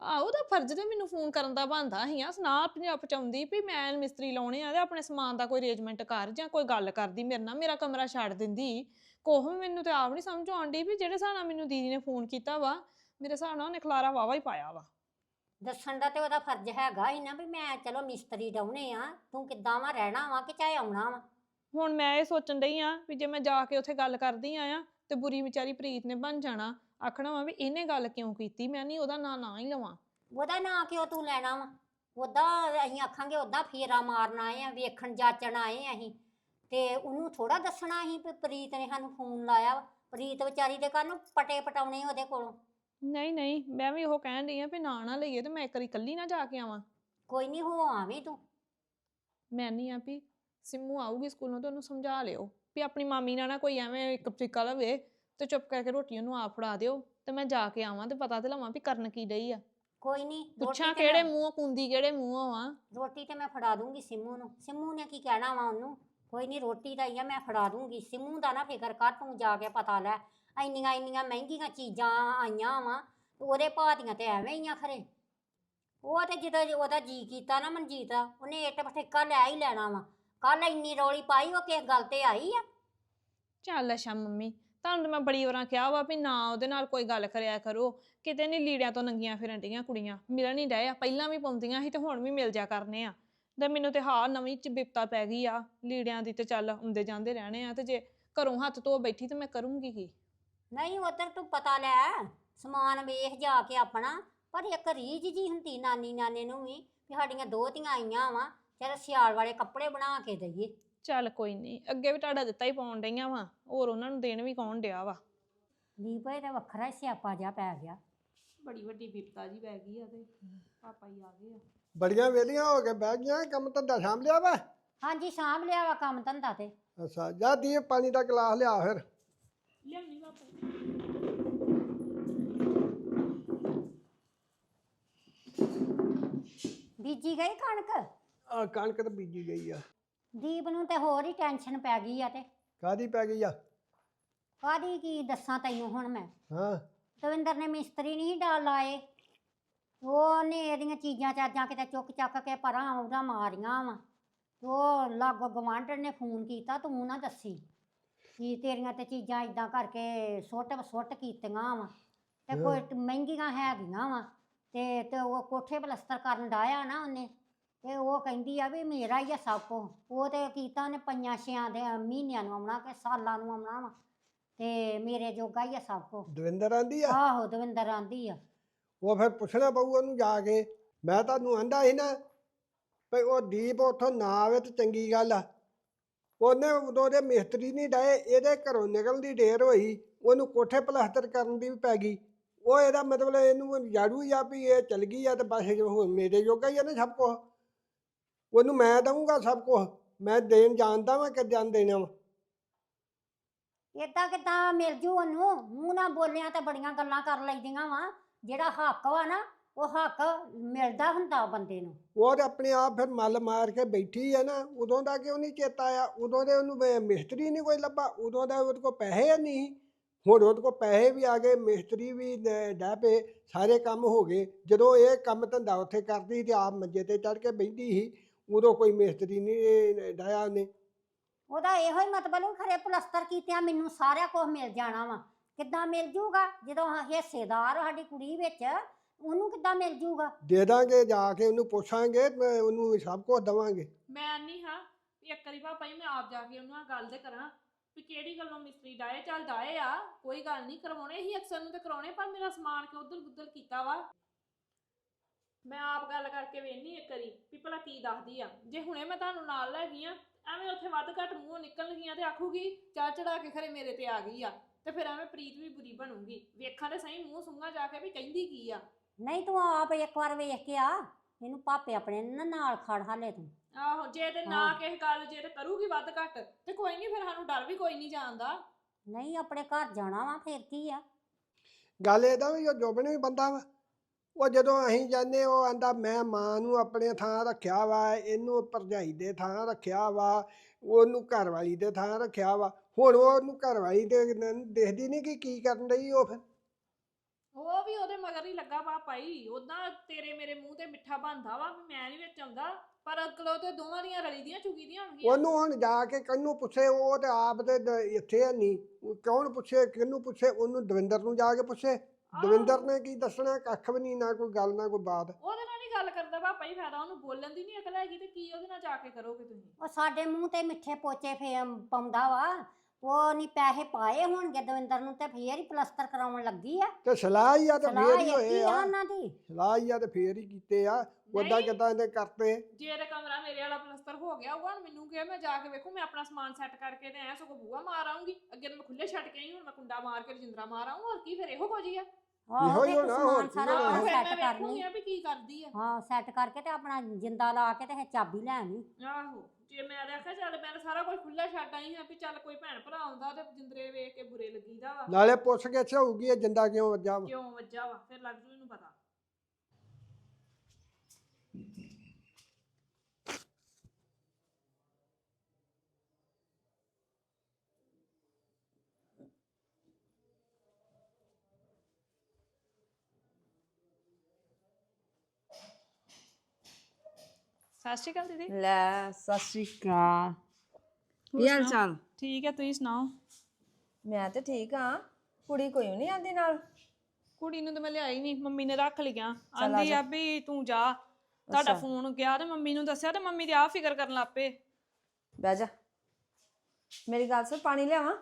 ਆ ਉਹਦਾ ਫਰਜ਼ ਤੇ ਮੈਨੂੰ ਫੋਨ ਕਰਨ ਦਾ ਬਣਦਾ ਸੀ ਆ ਸੁਨਾ ਪੰਜਾਬ ਪਹੁੰਚਾਉਂਦੀ ਵੀ ਮੈਂ ਮਿਸਤਰੀ ਲਾਉਣੇ ਆ ਤੇ ਆਪਣੇ ਸਮਾਨ ਦਾ ਕੋਈ ਅਰੇਂਜਮੈਂਟ ਕਰ ਜਾਂ ਕੋਈ ਗੱਲ ਕਰਦੀ ਮੇਰੇ ਨਾਲ ਮੇਰਾ ਕਮਰਾ ਛੱਡ ਦਿੰਦੀ। ਕੋਹ ਮੈਨੂੰ ਤੇ ਆਪ ਨਹੀਂ ਸਮਝ ਆਉਂਦੀ ਵੀ ਜਿਹੜੇ ਹਿਸਾਬ ਨਾਲ ਮੈਨੂੰ ਦੀਦੀ ਨੇ ਫੋਨ ਕੀਤਾ ਵਾ ਮੇਰੇ ਹਿਸਾਬ ਨਾਲ ਉਹਨੇ ਖਲਾਰਾ ਵਾਵਾ ਹੀ ਪਾਇਆ ਵਾ। ਦੱਸਣ ਦਾ ਤੇ ਉਹਦਾ ਫਰਜ਼ ਹੈਗਾ ਹੀ ਨਾ ਵੀ ਮੈਂ ਚਲੋ ਮਿਸਤਰੀ ਡਾਉਣੇ ਆ ਤੂੰ ਕਿੱਦਾਂ ਵਾ ਰਹਿਣਾ ਵਾ ਕਿ ਚਾਹੇ ਆਉਣਾ ਵਾ? ਹੁਣ ਮੈਂ ਇਹ ਸੋਚਣ ਡਈ ਆ ਵੀ ਜੇ ਮੈਂ ਜਾ ਕੇ ਉੱਥੇ ਗੱਲ ਕਰਦੀ ਆ ਆ ਤੇ ਬੁਰੀ ਵਿਚਾਰੀ ਪ੍ਰੀਤ ਨੇ ਬਣ ਜਾਣਾ ਆਖਣਾ ਵਾ ਵੀ ਇਹਨੇ ਗੱਲ ਕਿਉਂ ਕੀਤੀ? ਮੈਂ ਨਹੀਂ ਉਹਦਾ ਨਾਂ ਨਾ ਹੀ ਲਵਾਂ। ਉਹਦਾ ਨਾਂ ਕਿਉਂ ਤੂੰ ਲੈਣਾ ਵਾ? ਉਹਦਾ ਅਸੀਂ ਆਖਾਂਗੇ ਉਹਦਾ ਫੇਰਾ ਮਾਰਨ ਆਏ ਆ ਵੇਖਣ ਜਾਚਣ ਆਏ ਆ ਅਸੀਂ। ਤੇ ਉਹਨੂੰ ਥੋੜਾ ਦੱਸਣਾ ਸੀ ਵੀ ਪ੍ਰੀਤ ਨੇ ਸਾਨੂੰ ਫੋਨ ਲਾਇਆ ਵਾ। ਪ੍ਰੀਤ ਵਿਚਾਰੀ ਦੇ ਘਰ ਨੂੰ ਪਟੇ ਪਟਾਉਣੇ ਉਹਦੇ ਕੋਲੋਂ। ਨਹੀਂ ਨਹੀਂ ਮੈਂ ਵੀ ਉਹ ਕਹਿਣ ਡਈ ਆ ਵੀ ਨਾਂ ਨਾ ਲਈਏ ਤੇ ਮੈਂ ਇੱਕ ਵਾਰੀ ਇਕੱਲੀ ਨਾ ਜਾ ਕੇ ਆਵਾਂ। ਕੋਈ ਨਹੀਂ ਹੋ ਆਵੀਂ ਤੂੰ। ਮੈਂ ਨਹੀਂ ਆ ਵੀ ਸਿੰਮੂ ਆਊਗੀ ਸਕੂਲੋਂ ਤੇ ਉਹਨੂੰ ਸਮਝਾ ਲਿਓ ਵੀ ਆਪਣੀ ਮਾਮੀ ਨਾਲ ਨਾ ਕੋਈ ਐਵੇਂ ਇੱਕ ਤਰੀਕਾ ਲਵੇ ਤੇ ਚੁੱਪ ਕਰਕੇ ਰੋਟੀ ਉਹਨੂੰ ਆਪ ਫੜਾ ਦਿਓ ਤੇ ਮੈਂ ਜਾ ਕੇ ਆਵਾਂ ਤੇ ਪਤਾ ਤੇ ਲਵਾਂ ਵੀ ਕਰਨ ਕੀ ਡਈ ਆ। ਕੋਈ ਨਹੀਂ ਪੁੱਛਾਂ ਕਿਹੜੇ ਮੂੰਹੋਂ ਕੁੰਦੀ ਕਿਹੜੇ ਮੂੰਹੋਂ ਆ। ਰੋਟੀ ਤੇ ਮੈਂ ਫੜਾ ਦੂੰਗੀ ਸਿੰਮੂ ਨੂੰ। ਸਿੰਮੂ ਨੇ ਕੀ ਕਹਿਣਾ ਵਾ ਉਹਨੂੰ? ਕੋਈ ਨਹੀਂ ਰੋਟੀ ਦਾ ਹੀ ਆ, ਮੈਂ ਫੜਾ ਦੂੰਗੀ। ਸਿੰਮੂ ਦਾ ਨਾ ਫਿਕਰ ਕਰ, ਤੂੰ ਜਾ ਕੇ ਪਤਾ ਲੈ। ਇੰਨੀਆਂ ਇੰਨੀਆਂ ਮਹਿੰਗੀਆਂ ਚੀਜ਼ਾਂ ਆਈਆਂ ਵਾ ਉਹਦੇ ਭਾਅ ਦੀਆਂ ਤੇ ਐਵੇਂ ਹੀ ਆ ਖਰੇ। ਉਹ ਤੇ ਜਦੋਂ ਉਹਦਾ ਜੀ ਕੀਤਾ ਨਾ ਮਨਜੀਤ ਦਾ ਉਹਨੇ ਇੱਟ ਪਠੇਕਾ ਲੈ ਹੀ ਲੈਣਾ ਵਾ। ਕੱਲ ਇੰਨੀ ਰੌਲੀ ਪਾਈ, ਉਹ ਕਿਸ ਗੱਲ ਤੇ ਆਈ ਆ? ਚੱਲ ਅੱਛਾ ਮੰਮੀ, ਤੁਹਾਨੂੰ ਤਾਂ ਮੈਂ ਬੜੀ ਵਾਰਾਂ ਕਿਹਾ ਵਾ ਵੀ ਨਾ ਉਹਦੇ ਨਾਲ ਕੋਈ ਗੱਲ ਕਰਿਆ ਕਰੋ। ਕਿਤੇ ਨਹੀਂ ਲੀੜਿਆਂ ਤੋਂ ਨੰਗੀਆਂ ਫਿਰਨ ਡੀਆਂ ਕੁੜੀਆਂ, ਮਿਲਣ ਨਹੀਂ ਡਏ ਆ। ਪਹਿਲਾਂ ਵੀ ਪਾਉਂਦੀਆਂ ਸੀ ਤੇ ਹੁਣ ਵੀ ਮਿਲ ਜਾ ਕਰਨੇ ਆ। ਤੇ ਮੈਨੂੰ ਤੇ ਹਾਂ ਨਵੀਂ ਚ ਬਿਪਤਾ ਪੈ ਗਈ ਆ ਲੀੜਿਆਂ ਦੀ ਤੇ ਚੱਲ ਹੁੰਦੇ ਜਾਂਦੇ ਰਹਿਣੇ ਆ ਤੇ ਜੇ ਘਰੋਂ ਹੱਥ ਧੋ ਬੈਠੀ ਤੇ ਮੈਂ ਕਰੂੰਗੀ ਕੀ? ਨਹੀਂ ਉਧਰ ਤੂੰ ਪਤਾ ਲੈ ਸਮਾਨ ਵੇਖ ਜਾ ਕੇ ਆਪਣਾ ਪਰ ਇੱਕ ਰੀਝ ਜੀ ਹੁੰਦੀ ਨਾਨੀ ਨਾਨੇ ਨੂੰ ਵੀ ਵੀ ਸਾਡੀਆਂ ਦੋ ਧੀਆਂ ਆਈਆਂ ਵਾ ਚਲ ਸਿਆਲ ਵਾਲੇ ਕੱਪੜੇ ਬਣਾ ਕੇ ਦਈਏ। ਚੱਲ ਕੋਈ ਨਹੀਂ ਅੱਗੇ ਵੀ ਤੁਹਾਡਾ ਦਿੱਤਾ ਹੀ ਪਾਉਣ ਡਈਆਂ ਵਾ ਹੋਰ ਉਹਨਾਂ ਨੂੰ ਦੇਣ ਵੀ ਕੌਣ ਡਿਆ ਵਾ? ਦੀਪ ਇਹ ਤਾਂ ਵੱਖਰਾ ਹੀ ਸਿਆਪਾ ਜਿਹਾ ਪੈ ਗਿਆ। ਬੜੀ ਵੱਡੀ ਬਿਪਤਾ ਜੀ ਪੈ ਗਈ ਆ ਤੇ ਪਾਪਾ ਹੀ ਆ ਗਏ ਆ। ਬੜੀਆਂ ਵੇਲੀਆਂ ਹੋ ਕੇ ਬਹਿ ਗਈਆਂ ਕੰਮ ਧੰਦਾ ਸਾਂਭ ਲਿਆ ਵਾ? ਹਾਂਜੀ ਸਾਂਭ ਲਿਆ ਵਾ ਕੰਮ ਧੰਦਾ ਤੇ। ਅੱਛਾ ਜਾ ਦੀ ਪਾਣੀ ਦਾ ਗਲਾਸ ਲਿਆ ਫਿਰ। ਲਿਆਉਣੀ ਬਾਪੂ ਬੀਜੀ ਗਈ ਕਣਕ? ਆ ਕਣਕ ਤਾਂ ਬੀਜੀ ਗਈ ਆ। ਦੀਪ ਨੂੰ ਤੇ ਹੋਰ ਹੀ ਟੈਨਸ਼ਨ ਪੈ ਗਈ ਆ ਤੇ। ਕਾਦੀ ਪੈ ਗਈ ਆ? ਕਾਦੀ ਕੀ ਦੱਸਾਂ ਤੈਨੂੰ ਹੁਣ ਮੈਂ। ਹਾਂ। ਦਵਿੰਦਰ ਨੇ ਮਿਸਤਰੀ ਨਹੀਂ ਡਾਲ ਲਾਏ। ਉਹਨੇ ਇਹਦੀਆਂ ਚੀਜ਼ਾਂ ਚਾਜਾਂ ਕਿਤੇ ਚੁੱਕ ਚੱਕ ਕੇ ਪਰਾਂ ਉਹਦਾ ਮਾਰੀਆਂ ਵਾ। ਉਹ ਲਾਗੋ ਗਵਾਂਢਣ ਨੇ ਫੋਨ ਕੀਤਾ ਤੂੰ ਨਾ ਦੱਸੀ ਕੀ ਤੇਰੀਆਂ ਤੇ ਚੀਜ਼ਾਂ ਇਦਾਂ ਕਰਕੇ ਸੁੱਟ ਸੁੱਟ ਕੀਤੀਆਂ ਵਾ। ਤੇ। ਕੋਈ ਟ- ਮਹਿੰਗੀਆਂ ਹੈਗੀਆਂ ਵਾ। ਤੇ ਤੇ ਉਹ ਕੋਠੇ ਪਲਸਤਰ ਕਰਨ ਡਾਇਆ ਨਾ ਉਹਨੇ। ਤੇ ਉਹ ਕਹਿੰਦੀ ਆ ਵੀ ਮੇਰਾ ਹੀ ਆ ਸਭ ਕੁਛ। ਉਹ ਤੇ ਕੀਤਾ ਉਹਨੇ ਪੰਜਾਂ ਛਿਆਂ ਦੇ ਮਹੀਨਿਆਂ ਨੂੰ ਆਉਣਾ ਕਿ ਸਾਲਾਂ ਨੂੰ ਆਉਣਾ ਵਾ। ਤੇ ਮੇਰੇ ਜੋਗਾ ਹੀ ਆ ਸਭ ਕੁਛ। ਦਵਿੰਦਰ ਆਂਦੀ ਆ? ਆਹੋ ਦਵਿੰਦਰ ਆਂਦੀ ਆ। ਉਹ ਫਿਰ ਪੁੱਛਣਾ ਪਊ ਉਹਨੂੰ ਜਾ ਕੇ। ਮੈਂ ਤੁਹਾਨੂੰ ਆਂਦਾ ਸੀ ਨਾ ਭਈ ਉਹ ਦੀਪ ਉੱਥੋਂ ਨਾ ਆਵੇ ਤੇ ਚੰਗੀ ਗੱਲ ਆ। ਉਹਨੇ ਉਦੋਂ ਦੇ ਮਿਸਤਰੀ ਨਹੀਂ ਡਏ, ਇਹਦੇ ਘਰੋਂ ਨਿਕਲਣ ਦੀ ਢੇਰ ਹੋਈ। ਉਹਨੂੰ ਕੋਠੇ ਪਲਾਸਟਰ ਕਰਨ ਦੀ ਵੀ ਪੈ ਗਈ। ਉਹ ਇਹਦਾ ਮਤਲਬ ਇਹਨੂੰ ਜਾੜੂ ਆ ਵੀ ਇਹ ਚਲ ਗਈ ਆ ਤੇ ਬਸ ਹੁਣ ਮੇਰੇ ਜੋਗਾ ਹੀ ਆ ਨਾ ਸਭ ਕੁਛ। ਉਹਨੂੰ ਮੈਂ ਦਊਂਗਾ ਸਭ ਕੁਛ। ਮੈਂ ਦੇਣ ਜਾਣਦਾ ਵਾਂ ਕਿ ਜਾਣ ਦੇਣਾ ਵਾ। ਏਦਾਂ ਕਿਦਾਂ ਮਿਲ ਜੂ ਉਹਨੂੰ? ਮੂੰਹ ਨਾਲ ਬੋਲਿਆ ਤਾਂ ਬੜੀਆਂ ਗੱਲਾਂ ਕਰ ਲਈਦੀਆਂ ਵਾ। ਜਿਹੜਾ ਹੱਕ ਵਾ ਨਾ ਉਹ ਹੱਕ ਮਿਲਦਾ ਹੁੰਦਾ ਬੰਦੇ ਨੂੰ। ਉਹ ਤੇ ਆਪਣੇ ਆਪ ਫਿਰ ਮੱਲ ਮਾਰ ਕੇ ਬੈਠੀ ਹੈ ਨਾ ਉਦੋਂ ਦਾ ਕਿਉਂ ਨਹੀਂ ਚੇਤਾ ਆਇਆ? ਉਦੋਂ ਦੇ ਉਹਨੂੰ ਵੇ- ਮਿਸਤਰੀ ਨਹੀਂ ਕੋਈ ਲੱਭਾ ਉਦੋਂ ਦਾ ਉਹਦੇ ਕੋਲ ਪੈਸੇ ਨਹੀਂ। ਹੁਣ ਉਹਦੇ ਕੋਲ ਪੈਸੇ ਵੀ ਆ ਗਏ ਮਿਸਤਰੀ ਵੀ ਡ- ਡਹਿ ਪਏ ਸਾਰੇ ਕੰਮ ਹੋ ਗਏ। ਜਦੋਂ ਇਹ ਕੰਮ ਧੰਦਾ ਉੱਥੇ ਕਰਦੀ ਤੇ ਆਪ ਮੰਜੇ ਤੇ ਚੜ ਕੇ ਬੈਠੀ ਸੀ ਉਦੋਂ ਕੋਈ ਮਿਸਤਰੀ ਨਹੀਂ ਡਾਇਆ ਉਹਨੇ। ਉਹਦਾ ਇਹੋ ਹੀ ਮਤਲਬ ਉਹ ਖਰੇ ਪਲਸਤਰ ਕੀਤਿਆਂ ਮੈਨੂੰ ਸਾਰਾ ਕੁਝ ਮਿਲ ਜਾਣਾ ਵਾ। ਕਿੱਦਾਂ ਮਿਲ ਜੂਗਾ? ਜਦੋਂ ਹ- ਹਿੱਸੇਦਾਰ ਸਾਡੀ ਕੁੜੀ ਵਿੱਚ ਉਹਨੂੰ ਕਿੱਦਾਂ ਮਿਲ ਜੂਗਾ? ਦੇ ਦਾਂਗੇ ਜਾ ਕੇ ਉਹਨੂੰ ਪੁੱਛਾਂਗੇ ਤੇ ਉਹਨੂੰ ਸਭ ਕੁਝ ਦਵਾਂਗੇ। ਮੈਂ ਨਹੀਂ ਹਾਂ ਵੀ ਇੱਕ ਵਾਰੀ ਪਾਪਾ ਜੀ ਮੈਂ ਆਪ ਜਾ ਕੇ ਉਹਨਾਂ ਨਾਲ ਗੱਲ ਤੇ ਕਰਾਂ ਵੀ ਕਿਹੜੀ ਗੱਲੋਂ ਮਿਸਤਰੀ ਡਾਏ ਚੱਲ ਡਾਏ ਆ ਕੋਈ ਗੱਲ ਨਹੀਂ ਕਰਵਾਉਣੇ ਹੀ ਅਕਸਰ ਨੂੰ ਤੇ ਕਰਾਉਣੇ ਪਰ ਮੇਰਾ ਸਮਾਨ ਕਿ ਉਧਰ ਗੁੱਦਲ ਕੀਤਾ ਵਾ? ਮੈਂ ਆਪ ਗੱਲ ਕਰਕੇ ਵੇਖਨੀ ਇੱਕ ਵਾਰੀ ਵੀ ਭਲਾ ਕੀ ਦੱਸਦੀ ਆ। ਜੇ ਹੁਣੇ ਮੈਂ ਤੁਹਾਨੂੰ ਨਾਲ ਲੈ ਗਈ ਆ ਐਵੇਂ ਉੱਥੇ ਵੱਧ ਘੱਟ ਮੂੰਹੋਂ ਨਿਕਲਣਗੀਆਂ ਤੇ ਆਖੂਗੀ ਚਾ ਚੜਾ ਕੇ ਖਰੇ ਮੇਰੇ ਤੇ ਆ ਗਈ ਆ। ਤੇ ਫਿਰ ਐਵੇਂ ਪ੍ਰੀਤ ਵੀ ਬੁਰੀ ਬਣੂਗੀ। ਵੇਖਾਂ ਤੇ ਸਹੀ ਮੂੰਹ ਸੁੰਘਾ ਜਾ ਕੇ ਵੀ ਕਹਿੰਦੀ ਕੀ ਆ। ਨਹੀਂ ਤੂੰ ਆਪ ਇੱਕ ਵਾਰ ਵੇਖ ਕੇ ਆ। ਇਹਨੂੰ ਪਾਪੇ ਆਪਣੇ ਨੂੰ ਨਾਲ ਖੜ ਹਾਲੇ ਤੂੰ। ਆਹੋ ਜੇ ਤੇ ਨਾ ਹਾਂ। ਕਿਸੇ ਗੱਲ ਜੇ ਤੇ ਕਰੂਗੀ ਵੱਧ ਘੱਟ ਤੇ ਕੋਈ ਨਹੀਂ ਫਿਰ ਸਾਨੂੰ ਡਰ ਵੀ ਕੋਈ ਨਹੀਂ ਜਾਣਦਾ। ਨਹੀਂ ਆਪਣੇ ਘਰ ਜਾਣਾ ਵਾ ਫੇਰ ਕੀ ਆ? ਗੱਲ ਇਹਦਾ ਵੀ ਉਹ ਜੋਬਨ ਵੀ ਬੰਦਾ ਵਾ। ਉਹ ਜਦੋਂ ਅਸੀਂ ਜਾਂਦੇ ਉਹ ਆਂਦਾ ਮੈਂ ਮਾਂ ਨੂੰ ਆਪਣੇ ਥਾਂ ਰੱਖਿਆ ਵਾ ਇਹਨੂੰ ਭਰਜਾਈ ਦੇ ਥਾਂ ਰੱਖਿਆ ਵਾ ਉਹਨੂੰ ਘਰਵਾਲੀ ਦੇ ਥਾਂ ਰੱਖਿਆ ਵਾ। ਹੁਣ ਉਹ ਉਹਨੂੰ ਘਰਵਾਲੀ ਦੇ ਨ- ਦੇਖਦੀ ਨਹੀਂ ਕਿ ਕੀ ਕਰਨ ਰਹੀ ਉਹ ਫਿਰ। ਉਹ ਵੀ ਉਹਦੇ ਮਗਰ ਹੀ ਲੱਗਾ ਵਾ ਭਾਈ ਉਦਾਂ ਤੇਰੇ ਮੇਰੇ ਮੂੰਹ ਤੇ ਮਿੱਠਾ ਬਣਦਾ ਵਾ ਵੀ ਮੈਂ ਨਹੀਂ ਵਿੱਚ ਆਉਂਦਾ ਪਰ ਅਕਲੋ ਤੇ ਦੋਵਾਂ ਦੀਆਂ ਰਲੀ ਦੀਆਂ ਚੁਗੀ ਦੀਆਂ ਹੋਣਗੀਆਂ। ਉਹਨੂੰ ਹੁਣ ਜਾ ਕੇ ਕੰਨੂੰ ਪੁੱਛੇ ਉਹ ਤੇ ਆਪ ਤੇ ਦ- ਇੱਥੇ ਹੈ ਨਹੀਂ ਉਹ ਕੌਣ ਪੁੱਛੇ ਕਿਹਨੂੰ ਪੁੱਛੇ? ਉਹਨੂੰ ਦਵਿੰਦਰ ਨੂੰ ਜਾ ਕੇ ਪੁੱਛੇ। ਆਹੋ, ਦਵਿੰਦਰ ਨੇ ਕੀ ਦੱਸਣਾ? ਕੱਖ ਵੀ ਨਹੀਂ ਨਾ ਕੋਈ ਗੱਲ ਨਾ ਕੋਈ ਬਾਤ। ਉਹਦੇ ਨਾਲ ਨਹੀਂ ਗੱਲ ਕਰਦਾ ਵਾ ਭਾਈ ਫਾਇਦਾ ਉਹਨੂੰ ਬੋਲਣ ਦੀ ਨਹੀਂ ਅਕਲ ਹੈਗੀ ਤੇ ਕੀ ਉਹਦੇ ਨਾਲ ਜਾ ਕੇ ਕਰੋਗੇ ਤੁਸੀਂ? ਉਹ ਸਾਡੇ ਮੂੰਹ ਤੇ ਮਿੱਠੇ ਪੋਚੇ ਫੇ ਪਾਉਂਦਾ ਵਾ। ਉਹ ਨਹੀਂ ਪੈਸੇ ਪਾਏ ਹੋਣਗੇ ਦਵਿੰਦਰ ਨੂੰ ਤੇ ਫੇਰ ਹੀ ਪਲਸਤਰ ਕਰਾਉਣ ਲੱਗੀ ਆ। ਤੇ ਸਲਾਹ ਹੀ ਆ ਤੇ ਸਲਾਹ ਫੇਰ ਹੀ ਹੋਏ ਆ ਆ। ਉਹਨਾਂ ਦੀ। ਸਲਾਹ ਹੀ ਆ ਤੇ ਫੇਰ ਹੀ ਕੀਤੇ ਆ। ਉਦਾਂ ਨਹੀਂ। ਕਿਦਾਂ ਇਹਨੇ ਕਰਤੇ? ਜੇ ਤੇ ਕਮਰਾ ਮੇਰੇ ਵਾਲਾ ਪਲਸਤਰ ਹੋ ਗਿਆ ਹੋਊਗਾ ਹੁਣ ਮੈਨੂੰ ਕਿਹਾ ਮੈਂ ਜਾ ਕੇ ਵੇਖੂ ਮੈਂ ਆਪਣਾ ਸਮਾਨ ਸੈੱਟ ਕਰਕੇ ਤੇ ਐ ਸਗੋਂ ਬੂਆ ਮਾਰ ਆਉਂਗੀ ਅੱਗੇ ਤਾਂ ਮੈਂ ਖੁੱਲੇ ਛੱਡ ਕੇ ਆਈ ਹੁਣ ਮੈਂ ਕੁੰਡਾ ਮਾਰ ਕੇ ਰਜਿੰਦਰਾ ਮਾਰ ਆਊਂ ਹੋਰ ਕੀ ਫਿਰ ਇਹੋ ਕੁਝ ਹੀ ਆ। ਆਹੋ ਇਹੋ ਹੀ ਤੇ ਹੋਣਾ, ਸਮਾਨ ਹੋਰ ਕੀ ਸਾਰਾ ਹੋਣਾ। ਆਹੋ, ਫਿਰ ਸੈੱਟ ਮੈਂ ਕਰਨੀ। ਵੇਖੂਗੀ ਵੀ ਕੀ ਕਰਦੀ ਆ। ਹਾਂ ਸੈੱਟ ਕਰਕੇ ਤੇ ਆਪਣਾ ਜਿੰਦਾ ਲਾ ਕੇ ਤੇ ਇਹ ਚਾਬੀ ਲੈ ਆਹੋ। ਜੇ ਮੈਂ ਦੇਖਿਆ ਚੱਲ ਮੈਂ ਤਾਂ ਸਾਰਾ ਕੁਝ ਖੁੱਲਾ ਛੱਡ ਆਈ ਹਾਂ ਵੀ ਚੱਲ ਕੋਈ ਭੈਣ ਭਰਾ ਆਉਂਦਾ ਤੇ ਜਿੰਦਰੇ ਵੇਖ ਕੇ ਬੁਰੇ ਲੱਗੀਦਾ ਵਾ। ਨਾਲੇ ਪੁੱਛ ਕੇ ਹੋਊਗੀ ਇਹ ਜਿੰਦਾ ਕਿਉਂ ਵੱਜਾ ਵਾ। ਕਿਉਂ ਵੱਜਾ ਵਾ? ਫਿਰ ਲੱਗ ਜੂ ਇਹਨੂੰ ਪਤਾ। ਸਤਿ ਸ਼੍ਰੀ ਅਕਾਲ ਦੀਦੀ। ਲੈ ਸਤਿ ਸ਼੍ਰੀ ਅਕਾਲ। ਕੀ ਹਾਲ ਚਾਲ? ਠੀਕ ਹੈ ਤੁਸੀਂ ਸੁਣਾਓ? ਮੈਂ ਤੇ ਠੀਕ ਆ ਕੁੜੀ ਕੋਈ ਨਹੀਂ ਆਂਦੀ ਨਾਲ? ਕੁੜੀ ਨੂੰ ਤਾਂ ਮੈਂ ਲਿਆਈ ਨਹੀਂ ਮੰਮੀ ਨੇ ਰੱਖ ਲਿਆ। ਆਂਦੀ। ਆ ਵੀ ਤੂੰ ਜਾ ਤੁਹਾਡਾ। ਫੋਨ ਗਿਆ ਤੇ ਮੰਮੀ ਨੂੰ ਦੱਸਿਆ ਤੇ ਮੰਮੀ ਤੇ ਆ ਫਿਕਰ ਕਰਨ ਲੱਪੇ ਬਹਿ ਜਾ। ਮੇਰੀ ਗੱਲ ਸੁਣ ਪਾਣੀ ਲਿਆਵਾਂ?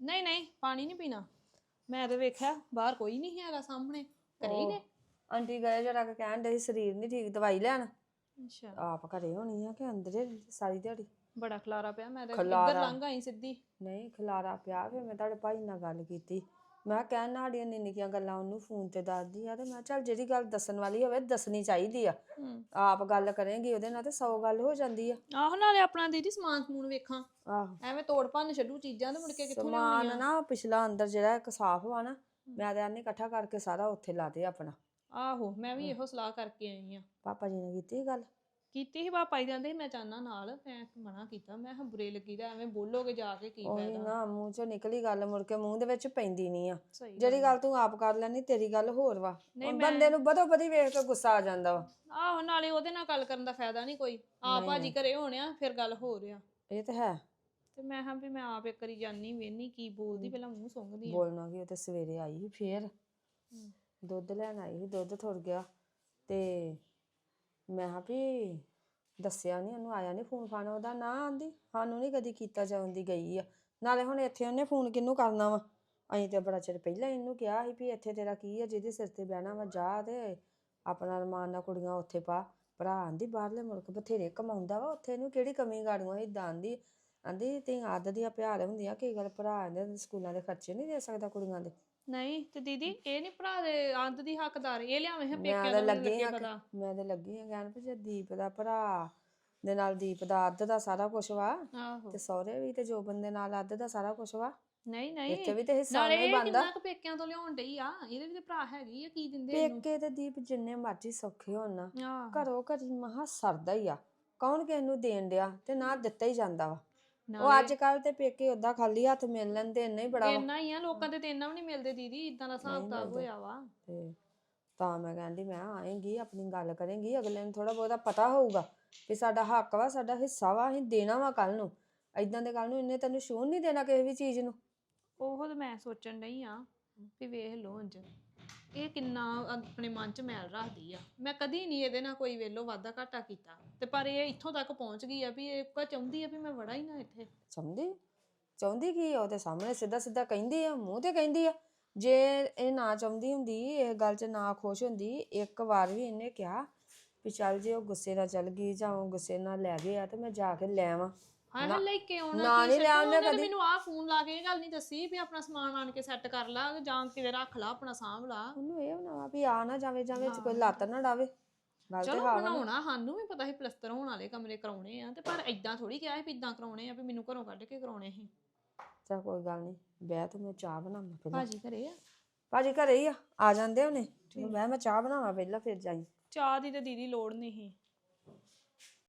ਨਹੀਂ ਨਹੀਂ ਪਾਣੀ ਨਹੀਂ ਪੀਣਾ। ਮੈਂ ਤੇ ਵੇਖਿਆ ਬਾਹਰ ਕੋਈ ਨਹੀਂ ਹੈਗਾ ਸਾਹਮਣੇ ਘਰੇ ਹੀ ਨੇ। ਆਂਟੀ ਗਏ ਜਰਾ ਕਹਿਣ ਦੇ ਸਰੀਰ ਨਹੀਂ ਠੀਕ ਦਵਾਈ ਲੈਣ? ਅੱਛਾ। ਆਪ ਘਰੇ ਹੋਣੀ ਆ ਕਿ ਅੰਦਰੇ ਸਾਰੀ ਦਿਹਾੜੀ? ਬੜਾ ਖਲਾਰਾ ਪਿਆ ਮੈਂ ਤੇ ਖਿਲਾਰਾ। ਇੱਧਰ ਲੰਘ ਆਈ ਸਿੱਧੀ। ਨਹੀਂ ਖਲਾਰਾ ਪਿਆ ਫਿਰ ਮੈਂ ਤੁਹਾਡੇ ਭਾਈ ਨਾਲ ਗੱਲ ਕੀਤੀ। ਮੈਂ ਕਿਹਾ ਕਹਿਣ ਨਾ ਸਾਡੀਆਂ ਨਿੱਕੀਆਂ ਗੱਲਾਂ ਉਹਨੂੰ ਫੋਨ ਤੇ ਦੱਸਦੀ ਆ ਤੇ ਮੈਂ ਕਿਹਾ ਚੱਲ ਜਿਹੜੀ ਗੱਲ ਦੱਸਣ ਵਾਲੀ ਹੋਵੇ ਦੱਸਣੀ ਚਾਹੀਦੀ ਆ। ਹੂੰ। ਆਪ ਗੱਲ ਕਰੇਂਗੀ ਉਹਦੇ ਨਾਲ ਤੇ 100 ਗੱਲ ਹੋ ਜਾਂਦੀ ਆ। ਆਹੋ ਨਾਲੇ ਆਪਣਾ ਦੀਦੀ ਸਮਾਨ ਸਮੂਨ ਵੇਖਾਂ। ਆਹੋ। ਐਵੇਂ ਤੋੜ ਭੰਨ ਛੱਡੂ ਚੀਜ਼ਾਂ ਤੇ ਮੁੜ ਕੇ ਕਿੱਥੋਂ ਸਮਾਨ ਲਿਆਉਣੀਆਂ ਨਾ ਪਿਛਲਾ ਅੰਦਰ ਜਿਹੜਾ ਇੱਕ ਸਾਫ਼ ਵਾ ਨਾ ਮੈਂ ਤਾਂ ਆਨੇ ਇਕੱਠਾ ਕਰਕੇ ਸਾਰਾ ਉੱਥੇ ਲਾ ਦੇ ਆਪਣਾ। ਆਹੋ ਮੈਂ ਵੀ ਇਹੋ ਸਲਾਹ ਕਰਕੇ ਆਈ ਆ। ਪਾਪਾ ਜੀ ਨੇ ਕੀਤੀ ਗੱਲ? ਕੀਤੀ ਸੀ ਪਾਪਾ ਜੀ ਕਹਿੰਦੇ ਸੀ ਮੈਂ ਚਾਹਨਾ ਨਾਲ ਮੈਂ ਮਨਾ ਕੀਤਾ ਮੈਂ ਕਿਹਾ ਬੁਰੇ ਲੱਗੀਦਾ ਐਵੇਂ ਬੋਲੋਗੇ ਜਾ ਕੇ ਕੀ ਉਹੀ ਫਾਇਦਾ। ਨਾ ਮੂੰਹ ਚੋਂ ਨਿਕਲੀ ਗੱਲ ਮੁੜ ਕੇ ਮੂੰਹ ਦੇ ਵਿੱਚ ਪੈਂਦੀ ਨਹੀਂ ਆ। ਸਹੀ ਜਿਹੜੀ ਗੱਲ ਤੂੰ ਆਪ ਕਰ ਲੈਣੀ ਤੇਰੀ ਗੱਲ ਹੋਰ ਵਾ। ਹੁਣ ਬੰਦੇ ਨੂੰ ਬਦੋ ਬਦੀ ਵੇਖ ਕੇ ਗੁੱਸਾ ਆ ਜਾਂਦਾ ਵਾ। ਆਹੋ ਨਾਲੇ ਉਹਦੇ ਨਾਲ ਗੱਲ ਕਰਨ ਦਾ ਫਾਇਦਾ ਨਹੀਂ ਕੋਈ। ਆ ਭਾਜੀ ਘਰੇ ਹੋਣਿਆ ਫਿਰ ਗੱਲ ਹੋ ਰਿਆ ਇਹ ਤਾਂ ਹੈ। ਤੇ ਮੈਂ ਹਾਂ ਵੀ ਮੈਂ ਆਪ ਇੱਕ ਵਾਰੀ ਜਾਨੀ ਵੇਨੀ ਕੀ ਬੋਲਦੀ ਪਹਿਲਾਂ ਮੂੰਹ ਸੁੰਘਦੀ ਆ। ਬੋਲਣਾ ਕਿ ਉਹ ਤੇ ਸਵੇਰੇ ਆਈ ਸੀ ਫੇਰ। ਦੁੱਧ ਲੈਣ ਆਈ ਸੀ, ਦੁੱਧ ਥੁਰ ਗਿਆ ਤੇ ਮੈਂ ਕਿਹਾ ਵੀ ਦੱਸਿਆ ਨਹੀਂ ਉਹਨੂੰ ਆਇਆ ਨਹੀਂ ਫੋਨ ਫਾਨ ਉਹਦਾ, ਨਾ ਆਂਦੀ, ਸਾਨੂੰ ਨਹੀਂ ਕਦੀ ਕੀਤਾ ਜਾਂਦੀ ਗਈ ਆ। ਨਾਲੇ ਹੁਣ ਇੱਥੇ ਉਹਨੇ ਫੋਨ ਕਿਹਨੂੰ ਕਰਨਾ ਵਾ? ਅਸੀਂ ਤੇ ਬੜਾ ਚਿਰ ਪਹਿਲਾਂ ਇਹਨੂੰ ਕਿਹਾ ਸੀ ਵੀ ਇੱਥੇ ਤੇਰਾ ਕੀ ਆ, ਜਿਹਦੇ ਸਿਰ ਤੇ ਬਹਿਣਾ ਵਾ, ਜਾ ਤੇ ਆਪਣਾ ਰਮਾਨ ਨਾਲ ਕੁੜੀਆਂ ਉੱਥੇ ਪਾ। ਭਰਾ ਆਂਦੀ ਬਾਹਰਲੇ ਮੁਲਕ, ਬਥੇਰੇ ਕਮਾਉਂਦਾ ਵਾ, ਉੱਥੇ ਇਹਨੂੰ ਕਿਹੜੀ ਕਮੀ ਗਾੜੂਆਂ ਇਦਾਂ ਆਂਦੀ ਆਂਦੀ ਤੇ ਆਦਤ ਦੀਆਂ ਪਿਆਰ ਹੁੰਦੀਆਂ ਕੀ ਗੱਲ ਭਰਾ ਇਹਦੇ ਸਕੂਲਾਂ ਦੇ ਖਰਚੇ ਨਹੀਂ ਦੇ ਸਕਦਾ ਕੁੜੀਆਂ ਦੇ। ਨਹੀਂ ਤੇ ਦੀਦੀ ਇਹ ਨਹੀਂ ਭਰਾ ਦੇ ਅੰਤ ਦੀ ਹੱਕਦਾਰ ਇਹ ਲਿਆਵੇਂ ਹੈ ਮੈਂ ਪੇਕਿਆਂ ਤਾਂ ਲੱਗੀ ਲੱਗੇ ਆ ਪਤਾ। ਮੈਂ ਤਾਂ ਲੱਗੀ ਆ ਕਹਿਣ ਵੀ ਜੇ ਦੀਪ ਦਾ ਭਰਾ ਦੇ ਨਾਲ ਦੀਪ ਦਾ ਅੱਧ ਦਾ ਸਾਰਾ ਕੁਝ ਵਾ ਆਹੋ। ਤੇ ਸਹੁਰੇ ਵੀ ਤੇ ਜੋਬਨ ਦੇ ਨਾਲ ਅੱਧ ਦਾ ਸਾਰਾ ਕੁਝ ਵਾ ਨਹੀਂ ਨਹੀਂ। ਇੱਥੇ ਵੀ ਤੇ ਹਿੱਸਾ ਨਾਲੇ ਨਹੀਂ ਇਹ ਬਣਦਾ। ਕਿੰਨਾ ਕੁ ਪੇਕਿਆਂ ਤੋਂ ਲਿਆਉਣ ਡਈ ਆ? ਇਹਦੇ ਵੀ ਤੇ ਭਰਾ ਹੈਗੀ ਆ ਕੀ ਦਿੰਦੇ ਇਹਨੂੰ? ਪੇਕੇ ਤੇ ਦੀਪ ਜਿੰਨੇ ਮਰਜ਼ੀ ਸੌਖੇ ਹੋਣ ਨਾ ਆਹੋ। ਘਰੋਂ ਘਰੀ ਮਹਾ ਸਰਦਾ ਹੀ ਆ। ਕੌਣ ਕਿਸ ਨੂੰ ਦੇਣ ਡਿਆ ਤੇ ਨਾ ਦਿੱਤਾ ਹੀ ਜਾਂਦਾ ਵਾ। ਉਹ ਅੱਜ ਕੱਲ ਤੇ ਪੇਕੇ ਓਦਾਂ ਖਾਲੀ ਹੱਥ ਮਿਲ ਲੈਂਦੇ ਇੰਨਾ ਹੀ ਬੜਾ ਵਾ। ਇੰਨਾ ਹੀ ਆ ਲੋਕਾਂ ਦੇ ਤੇ ਇੰਨਾ ਵੀ ਨਹੀਂ ਮਿਲਦੇ ਦੀਦੀ ਇਦਾਂ ਦਾ ਹਿਸਾਬ ਨਹੀਂ ਕਿਤਾਬ ਮਿਲਦੇ। ਹੋਇਆ ਵਾ। ਤੇ ਤਾਂ ਮੈਂ ਕਹਿੰਦੀ ਮੈਂ ਆਏਂਗੀ ਆਪਣੀ ਗੱਲ ਕਰੇਂਗੀ ਅਗਲੇ ਨੂੰ ਥੋੜਾ ਬਹੁਤਾ ਪਤਾ ਹੋਊਗਾ ਵੀ ਸਾਡਾ ਹੱਕ ਵਾ ਸਾਡਾ ਹਿੱਸਾ ਵਾ ਅਸੀਂ ਦੇਣਾ ਵਾ ਕੱਲ ਨੂੰ। ਐਦਾਂ ਦੇ ਕੱਲ ਨੂੰ ਇਹਨੇ ਤੈਨੂੰ ਸ਼ੂਨ ਨਹੀਂ ਦੇਣਾ ਕਿਸੇ ਵੀ ਚੀਜ਼ ਨੂੰ? ਉਹ ਤੇ ਮੈਂ ਸੋਚਣ ਡਈ ਆ ਵੀ ਵੇਖ ਲੋ ਅੰਜ ਇਹ ਕਿੰਨਾ ਆਪਣੇ ਮਨ 'ਚ ਮੈਲ ਰੱਖਦੀ ਆ। ਮੈਂ ਕਦੀ ਨਹੀਂ ਇਹਦੇ ਨਾਲ ਕੋਈ ਵੇਲੋ ਵਾਧਾ ਘਾਟਾ ਕੀਤਾ। ਤੇ ਪਰ ਇਹ ਇੱਥੋਂ ਤੱਕ ਪਹੁੰਚ ਗਈ ਆ ਵੀ ਇਹ ਕਾ ਚਾਹੁੰਦੀ ਆ ਵੀ ਮੈਂ ਵੜਾ ਹੀ ਨਾ ਇੱਥੇ। ਸਮਝੀ? ਚਾਹੁੰਦੀ ਕੀ ਆ? ਉਹਦੇ ਸਾਹਮਣੇ ਸਿੱਧਾ ਸਿੱਧਾ ਕਹਿੰਦੀ ਆ, ਮੂੰਹ ਤੇ ਕਹਿੰਦੀ ਆ। ਜੇ ਇਹ ਨਾ ਚਾਹੁੰਦੀ ਹੁੰਦੀ, ਇਹ ਗੱਲ 'ਚ ਨਾ ਖੁਸ਼ ਹੁੰਦੀ, ਇੱਕ ਵਾਰ ਵੀ ਇਹਨੇ ਕਿਹਾ ਵੀ ਚੱਲ ਜੇ ਉਹ ਗੁੱਸੇ ਨਾਲ ਚੱਲ ਗਈ ਜਾਂ ਉਹ ਗੁੱਸੇ ਨਾਲ ਲੈ ਗਏ ਆ, ਤੇ ਮੈਂ ਜਾ ਕੇ ਲੈ ਆਵਾਂ। ਹਾਂ ਨਾ- ਲੈ ਕੇ ਆਉਣਾ ਨਾ ਕੀ ਨੀ ਲਿਆ ਉਹਨੇ ਕਦੀ। ਮੈਨੂੰ ਆਹ ਫੋਨ ਲਾ ਕੇ ਇਹ ਗੱਲ ਨਹੀਂ ਦੱਸੀ ਵੀ ਆਪਣਾ ਸਮਾਨ ਆਣ ਕੇ ਸੈੱਟ ਕਰ ਲਾ ਜਾਂ ਕਿਤੇ ਰੱਖ ਲਾ ਆਪਣਾ ਸਾਂਭ ਲਾ। ਉਹਨੂੰ ਇਹ ਹੋਣਾ ਵਾ ਆ ਨਾ ਜਾਵੇ ਜਾਂ ਵਿੱਚ ਕੋਈ ਲੱਤ ਨਾ ਡਾਵੇ। ਚਲੋ। ਬਣਾਉਣਾ ਸਾਨੂੰ ਵੀ ਪਤਾ ਸੀ ਪਲਸਤਰ ਹੋਣ ਵਾਲੇ ਕਮਰੇ ਕਰਾਉਣੇ ਆ ਤੇ ਪਰ ਇਦਾਂ ਥੋੜੀ ਕਿਹਾ ਸੀ ਵੀ ਇਦਾਂ ਕਰਾਉਣੇ ਆ ਵੀ ਮੈਨੂੰ ਘਰੋਂ ਕੱਢ ਕੇ ਕਰਾਉਣੇ ਸੀ। ਚੱਲ ਕੋਈ ਗੱਲ ਨਹੀਂ ਬਹਿ ਤੂੰ ਮੈਂ ਚਾਹ ਬਣਾਵਾਂ ਪਹਿਲਾਂ। ਭਾਜੀ ਘਰੇ ਆ? ਭਾਜੀ ਘਰੇ ਹੀ ਆ ਆ ਜਾਂਦੇ ਉਹਨੇ ਮੈਂ ਮੈਂ ਚਾਹ ਬਣਾਵਾਂ ਪਹਿਲਾਂ ਫਿਰ ਜਾਈ। ਚਾਹ ਦੀ ਤੇ ਦੀਦੀ ਲੋੜ ਨਹੀਂ ਸੀ।